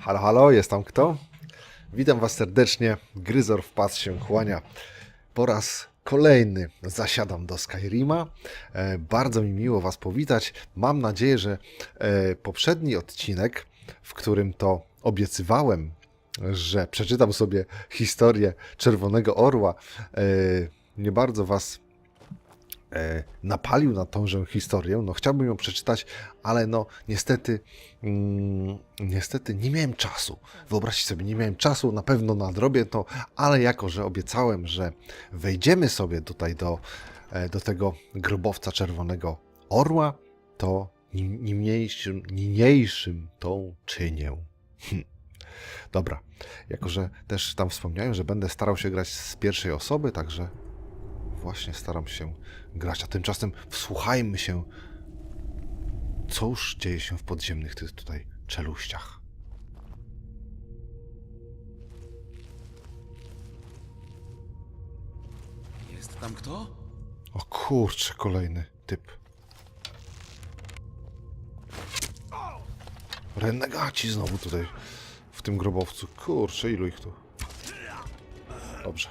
Halo, halo, jest tam kto? Witam Was serdecznie. Gryzor w pas się kłania. Po raz kolejny zasiadam do Skyrima. E, bardzo mi miło Was powitać. Mam nadzieję, że e, poprzedni odcinek, w którym to obiecywałem, że przeczytam sobie historię Czerwonego Orła, e, nie bardzo Was napalił na tąże historię. No, chciałbym ją przeczytać, ale no niestety, mm, niestety nie miałem czasu. Wyobraźcie sobie, nie miałem czasu, na pewno nadrobię to, ale jako, że obiecałem, że wejdziemy sobie tutaj do, e, do tego grobowca czerwonego orła, to niniejszym, niniejszym tą czynię. Hm. Dobra, jako że też tam wspomniałem, że będę starał się grać z pierwszej osoby, także właśnie staram się grać. A tymczasem wsłuchajmy się, co już dzieje się w podziemnych tych tutaj czeluściach. Jest tam kto? O kurczę, kolejny typ. Renegaci znowu tutaj w tym grobowcu. Kurczę, ilu ich tu? Dobrze.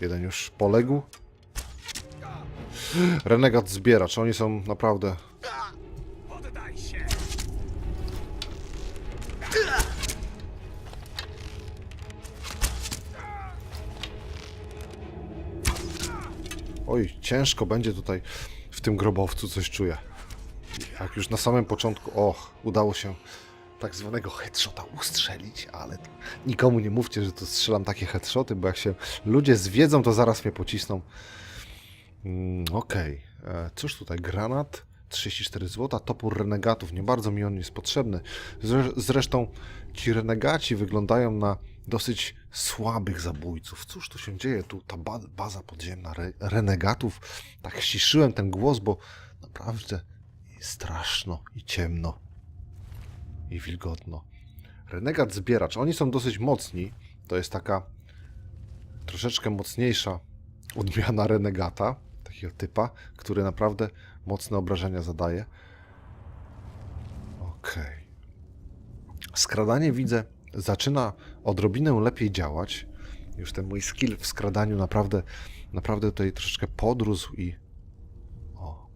Jeden już poległ. Renegat zbieracz. Oni są naprawdę Poddaj się! Oj, ciężko będzie tutaj w tym grobowcu, coś czuję. Jak już na samym początku, och, udało się tak zwanego headshota ustrzelić, ale nikomu nie mówcie, że tu strzelam takie headshoty, bo jak się ludzie zwiedzą, to zaraz mnie pocisną. Mm, Okej, e, cóż tutaj, granat, 34 zł, topór renegatów, nie bardzo mi on jest potrzebny. Zre zresztą ci renegaci wyglądają na dosyć słabych zabójców. Cóż tu się dzieje? Tu ta ba baza podziemna re renegatów. Tak ściszyłem ten głos, bo naprawdę straszno i ciemno i wilgotno. Renegat zbieracz. Oni są dosyć mocni. To jest taka troszeczkę mocniejsza odmiana renegata, takiego typa, który naprawdę mocne obrażenia zadaje. Okej. Skradanie widzę zaczyna odrobinę lepiej działać. Już ten mój skill w skradaniu naprawdę, naprawdę tutaj troszeczkę podrósł i. O.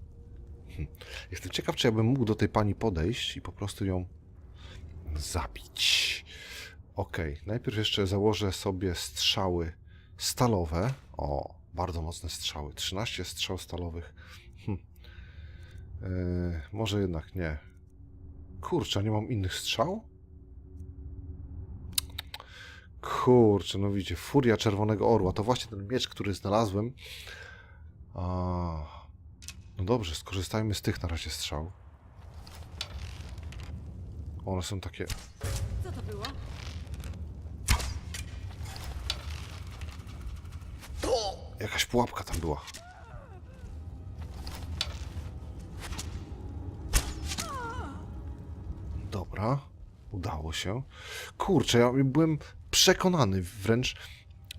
Hm. Jestem ciekaw, czy ja bym mógł do tej pani podejść i po prostu ją zabić. Okej, najpierw jeszcze założę sobie strzały stalowe. O, bardzo mocne strzały. 13 strzał stalowych. Hm. Yy, może jednak nie. Kurczę, nie mam innych strzał? Kurczę, no widzicie, furia czerwonego orła. To właśnie ten miecz, który znalazłem. A, no dobrze, skorzystajmy z tych na razie strzał. One są takie. Co to było? Jakaś pułapka tam była. Dobra, udało się. Kurczę, ja byłem przekonany wręcz,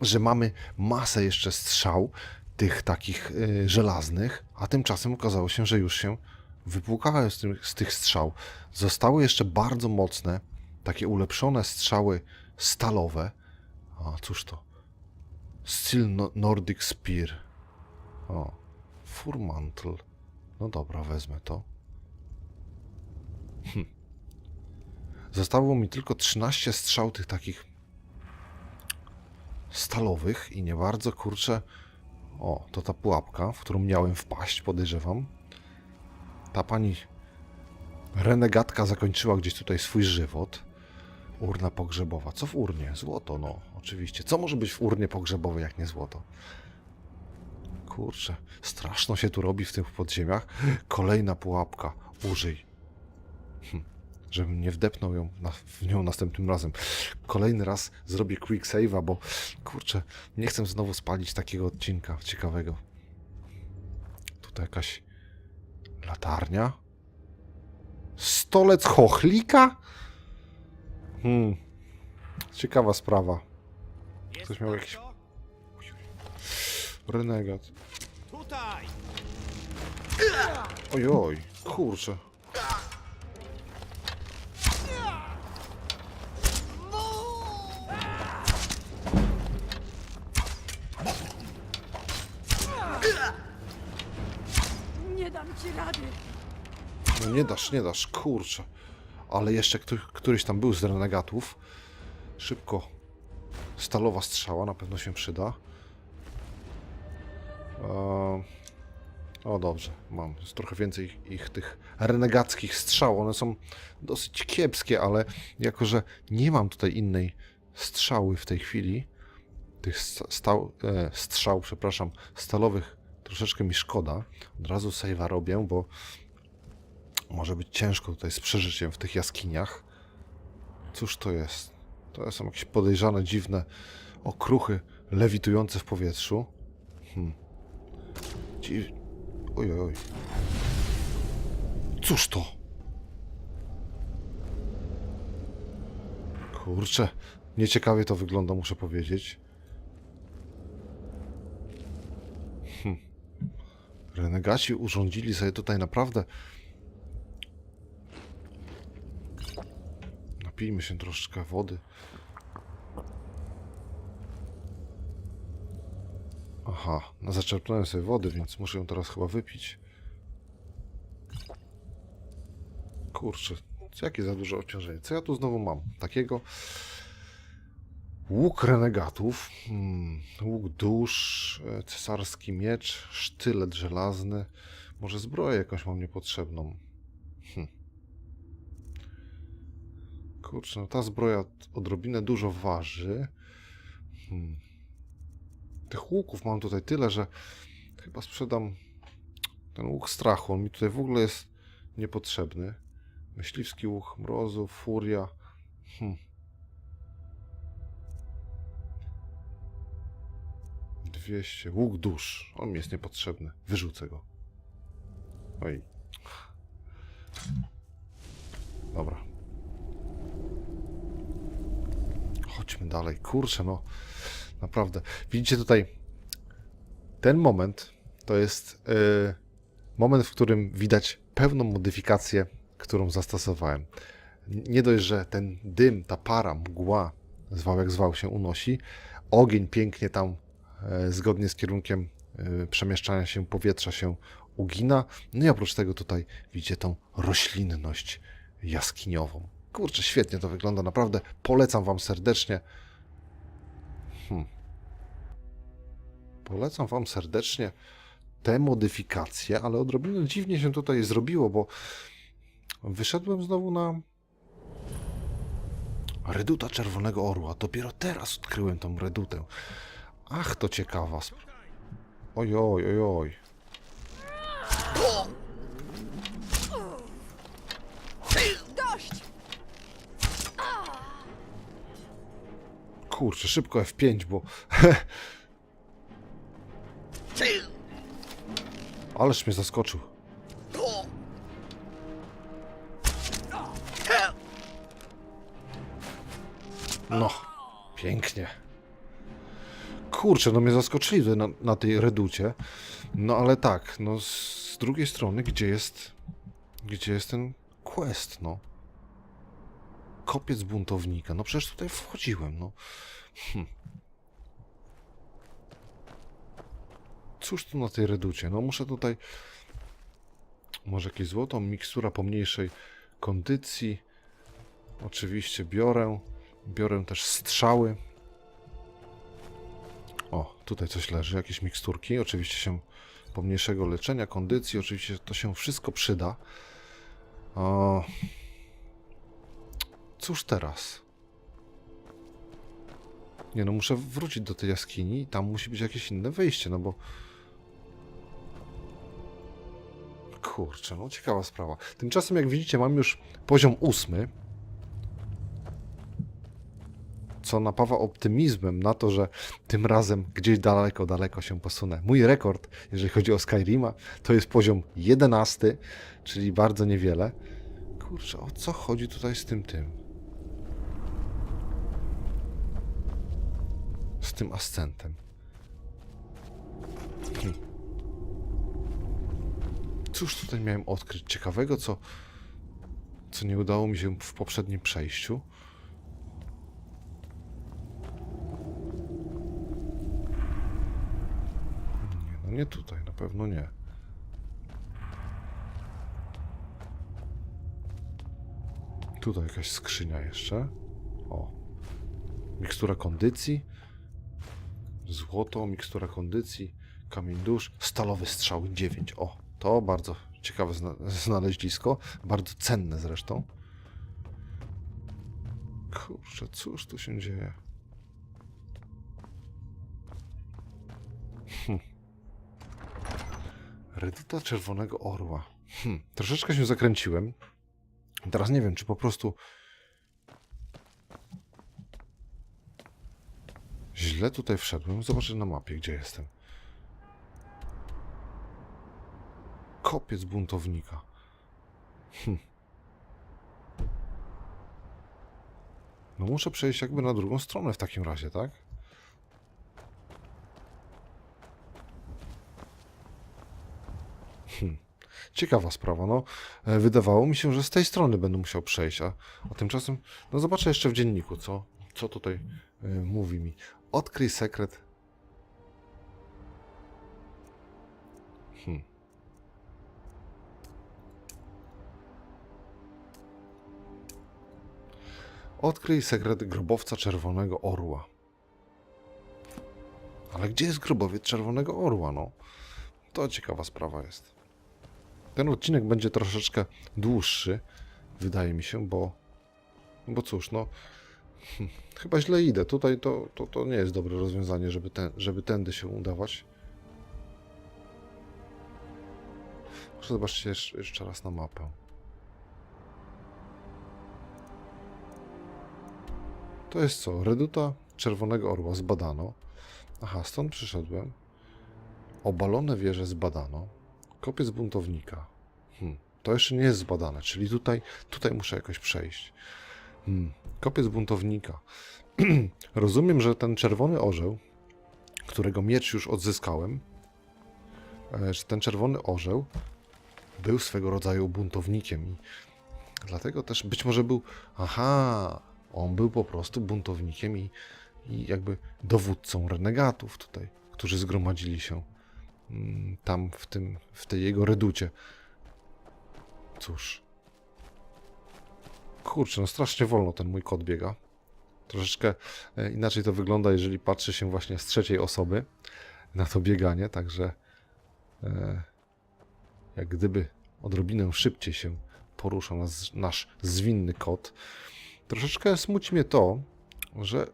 że mamy masę jeszcze strzał, tych takich y, żelaznych, a tymczasem okazało się, że już się wypłukałem z, z tych strzał. Zostały jeszcze bardzo mocne, takie ulepszone strzały stalowe. A cóż to? Steel no Nordic Spear. O, Furmantle. No dobra, wezmę to. Hm. Zostało mi tylko 13 strzał tych takich stalowych i nie bardzo kurczę. O, to ta pułapka, w którą miałem wpaść, podejrzewam. Ta pani renegatka zakończyła gdzieś tutaj swój żywot. Urna pogrzebowa. Co w urnie? Złoto, no, oczywiście. Co może być w urnie pogrzebowej, jak nie złoto? Kurczę, straszno się tu robi w tych podziemiach. Kolejna pułapka. Użyj. Hm. Żebym nie wdepnął ją na, w nią następnym razem. Kolejny raz zrobię quick save'a, bo kurczę, nie chcę znowu spalić takiego odcinka ciekawego. Tutaj jakaś latarnia. Stolec chochlika? Hmm. Ciekawa sprawa. Ktoś miał jakiś... Renegat. Tutaj! Ojoj, kurczę. Nie dam ci rady. No nie dasz, nie dasz, kurczę. Ale jeszcze któ- któryś tam był z renegatów. Szybko. Stalowa strzała na pewno się przyda. Eee, o dobrze, mam. Jest trochę więcej ich, ich tych renegackich strzał. One są dosyć kiepskie, ale jako, że nie mam tutaj innej strzały w tej chwili, tych sta- stał, e, strzał, przepraszam, stalowych troszeczkę mi szkoda. Od razu save'a robię, bo może być ciężko tutaj z przeżyciem w tych jaskiniach. Cóż to jest? To są jakieś podejrzane, dziwne okruchy lewitujące w powietrzu. Hmm. Dziw... Oj, oj, oj. Cóż to? Kurczę, nieciekawie to wygląda, muszę powiedzieć. Hmm. Renegaci urządzili sobie tutaj naprawdę. Napijmy się troszeczkę wody. Aha, no zaczerpnąłem sobie wody, więc muszę ją teraz chyba wypić. Kurczę, jakie za duże obciążenie. Co ja tu znowu mam? Takiego. Łuk renegatów, hmm, łuk dusz, e, cesarski miecz, sztylet żelazny. Może zbroję jakąś mam niepotrzebną. Hm. Kurczę, no ta zbroja odrobinę dużo waży. Hmm. Tych łuków mam tutaj tyle, że chyba sprzedam ten łuk strachu. On mi tutaj w ogóle jest niepotrzebny. Myśliwski łuk mrozu, furia. Hmm. 200. Łuk dusz. On mi jest niepotrzebny. Wyrzucę go. Oj. Dobra. Chodźmy dalej. Kurczę, no. Naprawdę. Widzicie tutaj ten moment to jest yy, moment, w którym widać pewną modyfikację, którą zastosowałem. Nie dość, że ten dym, ta para, mgła, zwał jak zwał się unosi, ogień pięknie tam e, zgodnie z kierunkiem e, przemieszczania się powietrza się ugina. No i oprócz tego tutaj widzicie tą roślinność jaskiniową. Kurczę, świetnie to wygląda, naprawdę polecam Wam serdecznie. Hmm. Polecam Wam serdecznie te modyfikacje, ale odrobinę dziwnie się tutaj zrobiło, bo wyszedłem znowu na Reduta Czerwonego Orła. Dopiero teraz odkryłem tą redutę. Ach, to ciekawa sprawa. Oj, oj, oj, oj. Kurczę, szybko F5, bo... Ależ mnie zaskoczył. No, pięknie. Kurczę, no mnie zaskoczyli na, na tej reducie. No ale tak, no z drugiej strony, gdzie jest... Gdzie jest ten quest, no? Kopiec buntownika. No przecież tutaj wchodziłem, no. Hm. Cóż tu na tej reducie? No muszę tutaj... Może jakieś złoto, mikstura pomniejszej kondycji. Oczywiście biorę. Biorę też strzały. O, tutaj coś leży, jakieś miksturki. Oczywiście się pomniejszego leczenia, kondycji. Oczywiście to się wszystko przyda. O, Cóż teraz? Nie no, muszę wrócić do tej jaskini i tam musi być jakieś inne wejście, no bo... Kurczę, no ciekawa sprawa. Tymczasem, jak widzicie, mam już poziom ósmy, co napawa optymizmem na to, że tym razem gdzieś daleko, daleko się posunę. Mój rekord, jeżeli chodzi o Skyrima, to jest poziom 11, czyli bardzo niewiele. Kurczę, o co chodzi tutaj z tym tym? Tym ascentem. Hm. Cóż tutaj miałem odkryć ciekawego, co, co nie udało mi się w poprzednim przejściu? Nie, no nie tutaj, na pewno nie. Tutaj jakaś skrzynia jeszcze. O. Mikstura kondycji. Złoto, mikstura kondycji. Kamień dusz. Stalowy strzał 9. O, to bardzo ciekawe zna znaleźlisko. Bardzo cenne zresztą. Kurczę, cóż tu się dzieje? Hm. Reduta Czerwonego Orła. Hm. Troszeczkę się zakręciłem. Teraz nie wiem, czy po prostu źle tutaj wszedłem. Zobaczę na mapie, gdzie jestem. Kopiec buntownika. Hm. No muszę przejść jakby na drugą stronę w takim razie, tak? Hmm. Ciekawa sprawa, no. E, Wydawało mi się, że z tej strony będę musiał przejść, a, a tymczasem, no zobaczę jeszcze w dzienniku, co, co tutaj e, mówi mi. Odkryj sekret. Hmm. Odkryj sekret grobowca Czerwonego Orła. Ale gdzie jest grobowiec Czerwonego Orła, no? To ciekawa sprawa jest. Ten odcinek będzie troszeczkę dłuższy, wydaje mi się, bo. Bo cóż, no. Chyba źle idę. Tutaj to, to, to nie jest dobre rozwiązanie, żeby, ten, żeby tędy się udawać. Muszę zobaczyć jeszcze, jeszcze raz na mapę. To jest co? Reduta Czerwonego Orła zbadano. Aha, stąd przyszedłem. Obalone wieże zbadano. Kopiec buntownika. Hmm. To jeszcze nie jest zbadane, czyli tutaj, tutaj muszę jakoś przejść. Hmm. Kopiec buntownika. Rozumiem, że ten czerwony orzeł, którego miecz już odzyskałem, e, że ten czerwony orzeł był swego rodzaju buntownikiem i dlatego też być może był. Aha, on był po prostu buntownikiem i, i jakby dowódcą renegatów tutaj, którzy zgromadzili się mm, tam w, tym, w tej jego reducie. Cóż. Kurczę, no strasznie wolno ten mój kot biega. Troszeczkę e, inaczej to wygląda, jeżeli patrzy się właśnie z trzeciej osoby na to bieganie, także e, jak gdyby odrobinę szybciej się porusza nas, nasz zwinny kot. Troszeczkę smuci mnie to, że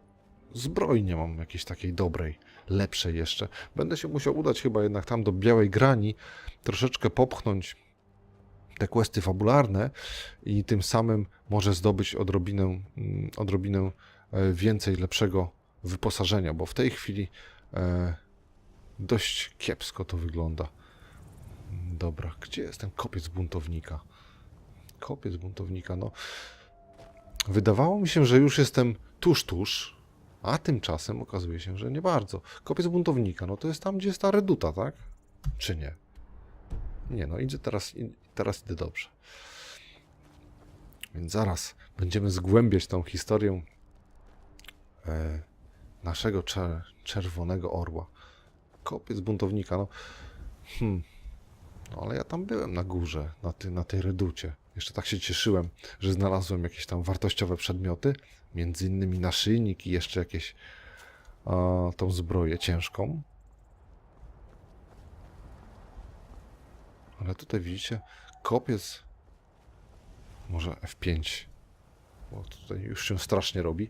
zbroi nie mam jakiejś takiej dobrej, lepszej jeszcze. Będę się musiał udać chyba jednak tam do Białej Grani, troszeczkę popchnąć te questy fabularne i tym samym może zdobyć odrobinę, mm, odrobinę e, więcej lepszego wyposażenia, bo w tej chwili e, dość kiepsko to wygląda. Dobra, gdzie jest ten kopiec buntownika? Kopiec buntownika, no. Wydawało mi się, że już jestem tuż, tuż, a tymczasem okazuje się, że nie bardzo. Kopiec buntownika, no to jest tam, gdzie jest ta reduta, tak? Czy nie? Nie, no idzie teraz, teraz idę dobrze. Więc zaraz będziemy zgłębiać tą historię e, naszego czer czerwonego orła. Kopiec buntownika, no. Hmm. No ale ja tam byłem na górze, na, ty, na tej reducie. Jeszcze tak się cieszyłem, że znalazłem jakieś tam wartościowe przedmioty, między innymi naszyjnik i jeszcze jakieś tą zbroję ciężką. Ale tutaj widzicie, kopiec może F5, bo tutaj już się strasznie robi.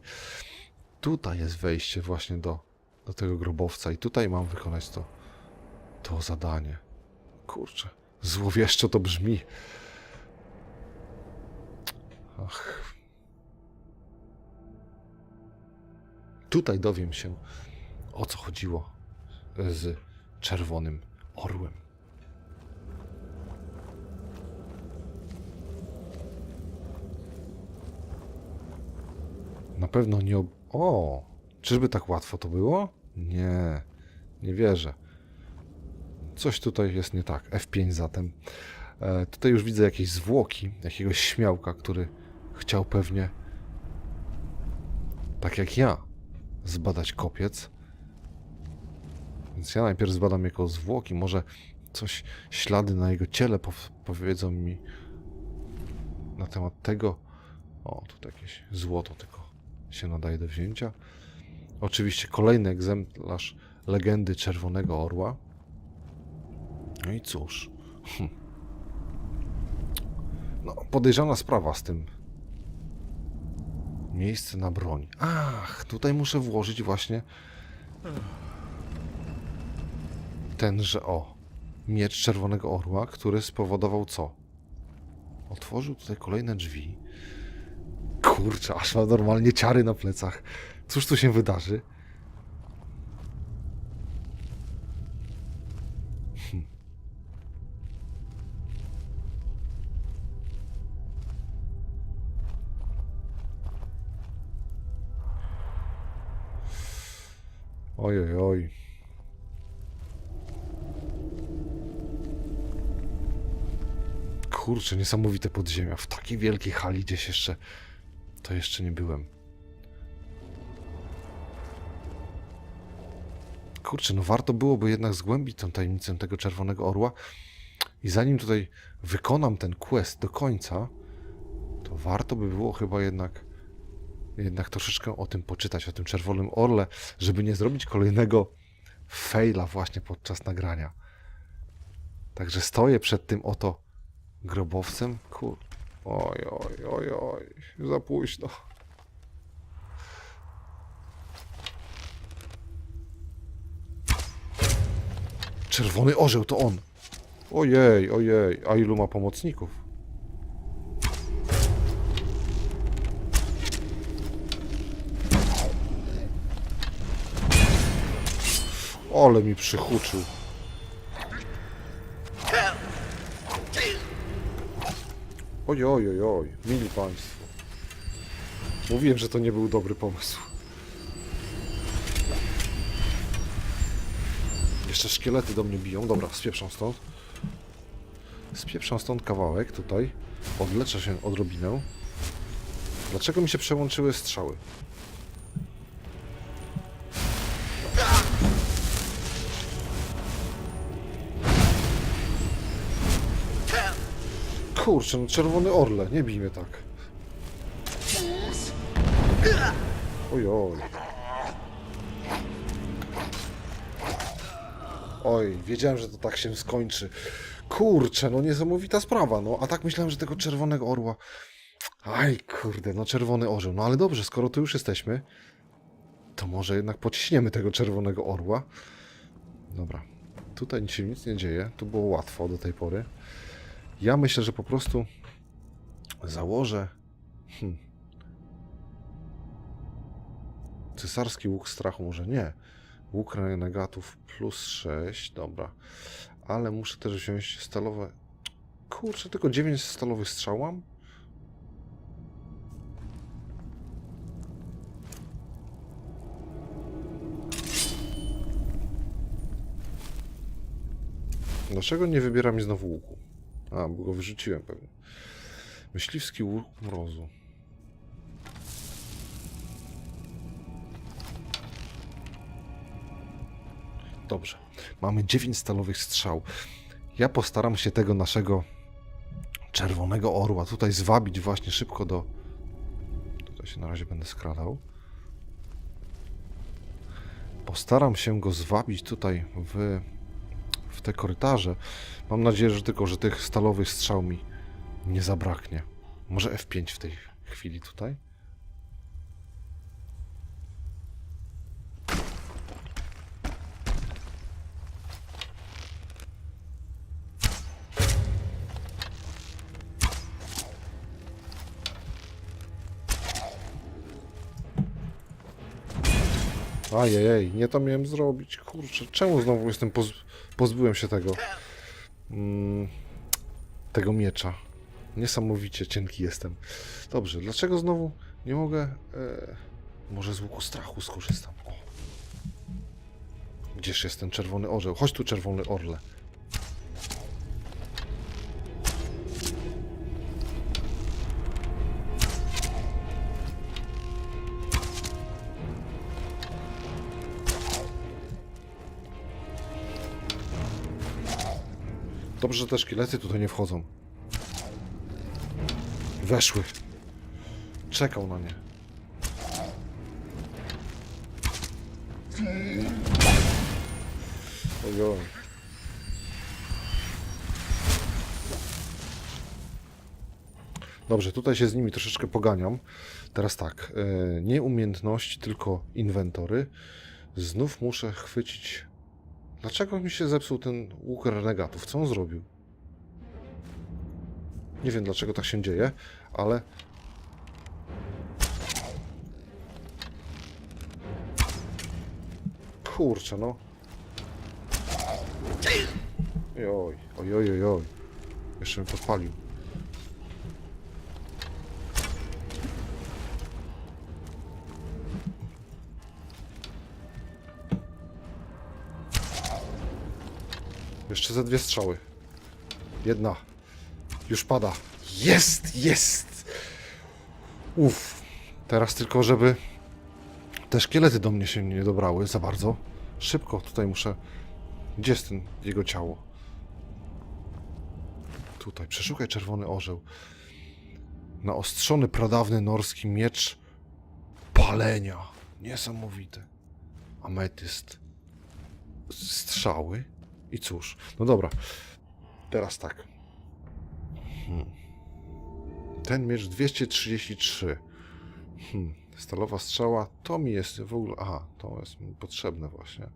Tutaj jest wejście właśnie do, do tego grobowca i tutaj mam wykonać to, to zadanie. Kurczę, złowieszczo to brzmi. Ach. Tutaj dowiem się, o co chodziło z czerwonym orłem. Na pewno nie. Ob... O! Czyżby tak łatwo to było? Nie, nie wierzę. Coś tutaj jest nie tak. F5 zatem. E, tutaj już widzę jakieś zwłoki, jakiegoś śmiałka, który chciał pewnie, tak jak ja, zbadać kopiec. Więc ja najpierw zbadam jego zwłoki. Może coś, ślady na jego ciele pow- powiedzą mi na temat tego, O, tu jakieś złoto tylko się nadaje do wzięcia. Oczywiście kolejny egzemplarz legendy Czerwonego Orła. No i cóż. Hm. No, podejrzana sprawa z tym. Miejsce na broń. Ach, tutaj muszę włożyć właśnie tenże o. Miecz Czerwonego Orła, który spowodował co? Otworzył tutaj kolejne drzwi. Kurczę, aż mam normalnie ciary na plecach. Cóż tu się wydarzy? Hm. Oj, oj, oj. Kurczę, niesamowite podziemia. W takiej wielkiej hali gdzieś jeszcze. To jeszcze nie byłem. Kurczę, no warto byłoby jednak zgłębić tę tajemnicę tego czerwonego orła. I zanim tutaj wykonam ten quest do końca, to warto by było chyba jednak jednak troszeczkę o tym poczytać, o tym czerwonym orle, żeby nie zrobić kolejnego faila właśnie podczas nagrania. Także stoję przed tym oto grobowcem. Kur... Oj, oj, oj, oj, za późno. Czerwony orzeł to on. Ojej, ojej, a ilu ma pomocników? Ale mi przychuczył. Oj, oj, oj, oj, mili państwo. Mówiłem, że to nie był dobry pomysł. Jeszcze szkielety do mnie biją. Dobra, spieprzam stąd. Spieprzam stąd kawałek tutaj. Odleczę się odrobinę. Dlaczego mi się przełączyły strzały? Kurczę, no czerwony orle, nie bij tak. Oj, oj. Oj, wiedziałem, że to tak się skończy. Kurczę, no niesamowita sprawa, no. A tak myślałem, że tego czerwonego orła... Aj, kurde, no czerwony orzeł. No ale dobrze, skoro tu już jesteśmy, to może jednak pociśniemy tego czerwonego orła. Dobra. Tutaj się nic nie dzieje. Tu było łatwo do tej pory. Ja myślę, że po prostu założę. Hmm. Cesarski łuk strachu, może nie. Łuk renegatów plus 6, dobra. Ale muszę też wziąć stalowe. Kurczę, tylko 9 stalowych strzał mam? Dlaczego nie wybiera mi znowu łuku? A, bo go wyrzuciłem pewnie. Myśliwski łuk mrozu. Dobrze. Mamy 9 stalowych strzał. Ja postaram się tego naszego czerwonego orła tutaj zwabić właśnie szybko do... Tutaj się na razie będę skradał. Postaram się go zwabić tutaj w, w te korytarze. Mam nadzieję, że tylko, że tych stalowych strzał mi nie zabraknie. Może F5 w tej chwili tutaj? Ajajaj, nie to miałem zrobić. Kurczę, czemu znowu jestem poz... pozbyłem się tego mm, tego miecza. Niesamowicie cienki jestem. Dobrze, dlaczego znowu nie mogę... E, może z łuku strachu skorzystam. O. Gdzież jest ten czerwony orzeł? Chodź tu, czerwony orle. Dobrze, że te szkielety tutaj nie wchodzą. Weszły. czekał na nie. Dobrze, tutaj się z nimi troszeczkę poganiam. Teraz tak, e, nie umiejętności, tylko inwentory. Znów muszę chwycić. Dlaczego mi się zepsuł ten łuk renegatów? Co on zrobił? Nie wiem dlaczego tak się dzieje, ale. Kurczę, no. Oj, oj, oj, oj. Jeszcze mi podpalił. Jeszcze ze dwie strzały. Jedna. Już pada. Jest, jest! Uff. Teraz tylko, żeby te szkielety do mnie się nie dobrały za bardzo. Szybko tutaj muszę... Gdzie jest ten jego ciało? Tutaj. Przeszukaj czerwony orzeł. Naostrzony pradawny norski miecz palenia. Niesamowite. Ametyst. Strzały. I cóż. No dobra. Teraz tak. Hmm. Ten miecz 233. Hmm. Stalowa strzała. To mi jest w ogóle... Aha, to jest mi potrzebne właśnie.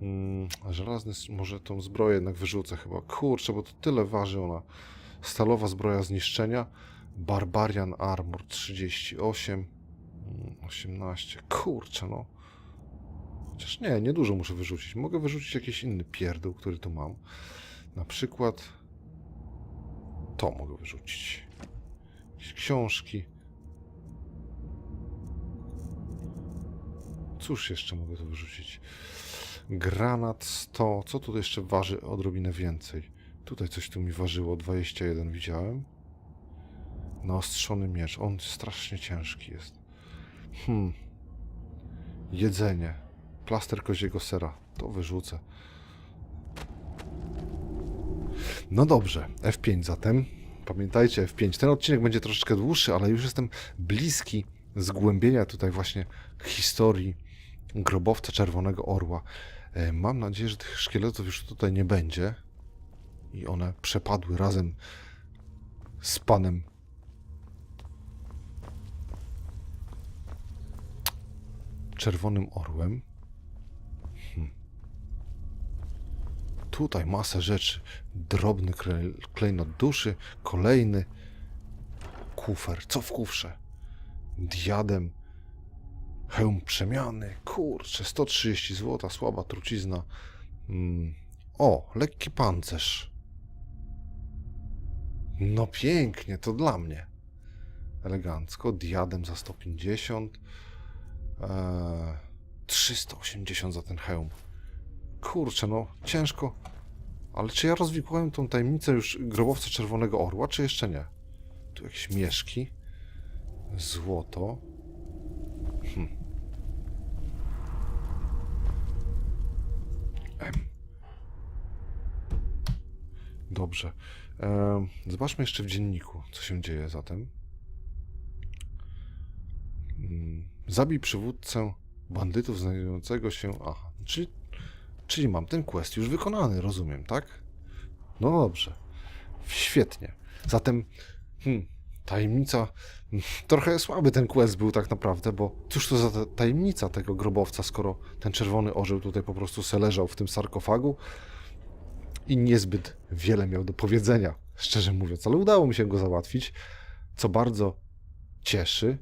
Hmm. Żelazny... Może tą zbroję jednak wyrzucę chyba. Kurczę, bo to tyle waży ona. Stalowa zbroja zniszczenia. Barbarian Armor 38. Hmm, 18. Kurczę, no. Chociaż nie, nie dużo muszę wyrzucić. Mogę wyrzucić jakiś inny pierdół, który tu mam. Na przykład to mogę wyrzucić. Jakieś książki. Cóż jeszcze mogę tu wyrzucić? Granat 100. Co tu jeszcze waży odrobinę więcej? Tutaj coś tu mi ważyło. 21 widziałem. Naostrzony miecz. On strasznie ciężki jest. Hmm. Jedzenie. Plaster koziego sera. To wyrzucę. No dobrze, F5 zatem. Pamiętajcie, F5. Ten odcinek będzie troszeczkę dłuższy, ale już jestem bliski zgłębienia tutaj właśnie historii grobowca Czerwonego Orła. E, Mam nadzieję, że tych szkieletów już tutaj nie będzie i one przepadły razem z panem Czerwonym Orłem. Tutaj masę rzeczy. Drobny klej, klejnot duszy, kolejny kufer. Co w kufrze? Diadem, hełm przemiany. Kurczę, 130 zł, słaba trucizna. Mm. O, lekki pancerz. No pięknie, to dla mnie. Elegancko. Diadem za 150. Eee, 380 za ten hełm. Kurczę, no ciężko. Ale czy ja rozwikłałem tą tajemnicę już grobowca Czerwonego Orła, czy jeszcze nie? Tu jakieś mieszki. Złoto. Hm. Dobrze. Em, zobaczmy jeszcze w dzienniku, co się dzieje zatem. Mm, Zabij przywódcę bandytów znajdującego się... Aha, czyli Czyli mam ten quest już wykonany, rozumiem, tak? No dobrze. Świetnie. Zatem, hmm, tajemnica. Trochę słaby ten quest był tak naprawdę, bo cóż to za ta- tajemnica tego grobowca, skoro ten czerwony orzeł tutaj po prostu se leżał w tym sarkofagu i niezbyt wiele miał do powiedzenia, szczerze mówiąc, ale udało mi się go załatwić, co bardzo cieszy.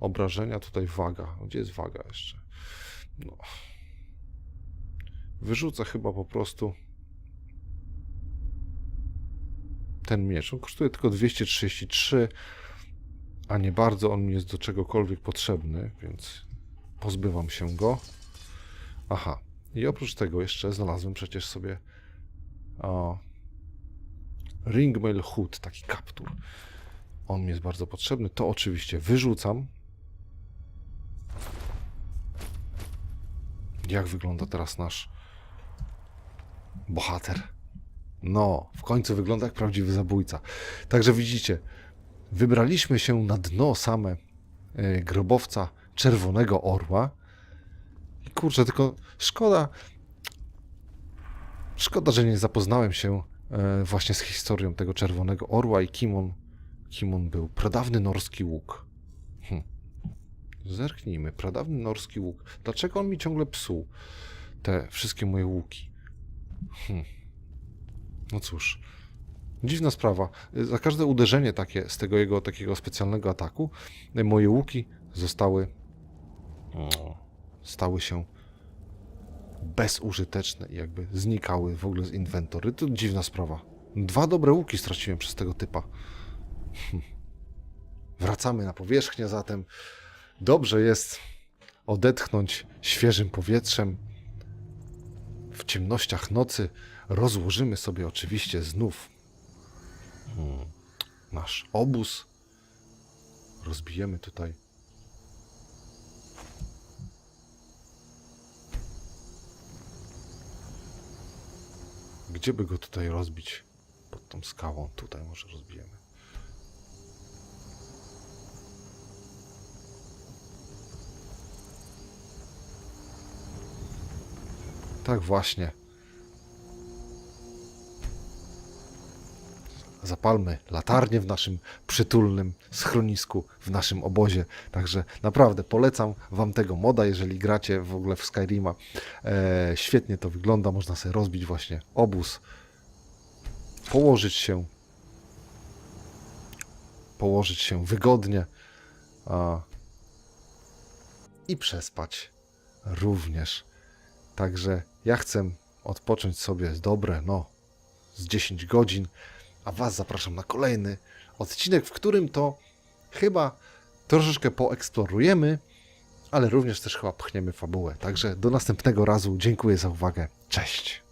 Obrażenia tutaj waga. Gdzie jest waga jeszcze? No, Wyrzucę chyba po prostu ten miecz. On kosztuje tylko 233, a nie bardzo on mi jest do czegokolwiek potrzebny, więc pozbywam się go. Aha. I oprócz tego jeszcze znalazłem przecież sobie o, Ringmail Hood, taki kaptur. On mi jest bardzo potrzebny. To oczywiście wyrzucam. Jak wygląda teraz nasz bohater? No, w końcu wygląda jak prawdziwy zabójca. Także widzicie, wybraliśmy się na dno same e, grobowca Czerwonego Orła. I kurczę, tylko szkoda, szkoda, że nie zapoznałem się e, właśnie z historią tego Czerwonego Orła i kim on, kim on był. Pradawny norski łuk. Hm. Zerknijmy, pradawny norski łuk. Dlaczego on mi ciągle psuł te wszystkie moje łuki? Hm. No cóż, dziwna sprawa. Za każde uderzenie takie z tego jego takiego specjalnego ataku, e, moje łuki zostały stały się bezużyteczne i jakby znikały w ogóle z inwentory. To dziwna sprawa. Dwa dobre łuki straciłem przez tego typa. Hm. Wracamy na powierzchnię zatem. Dobrze jest odetchnąć świeżym powietrzem. W ciemnościach nocy rozłożymy sobie oczywiście znów hmm, nasz obóz. Rozbijemy tutaj Gdzie by go tutaj rozbić? Pod tą skałą. Tutaj może rozbijemy. Tak właśnie. Zapalmy latarnię w naszym przytulnym schronisku, w naszym obozie. Także naprawdę polecam Wam tego moda, jeżeli gracie w ogóle w Skyrima. E, świetnie to wygląda, można sobie rozbić właśnie obóz, położyć się, położyć się wygodnie a, i przespać również. Także ja chcę odpocząć sobie dobre, no, z 10 godzin, a Was zapraszam na kolejny odcinek, w którym to chyba troszeczkę poeksplorujemy, ale również też chyba pchniemy fabułę. Także do następnego razu. Dziękuję za uwagę. Cześć.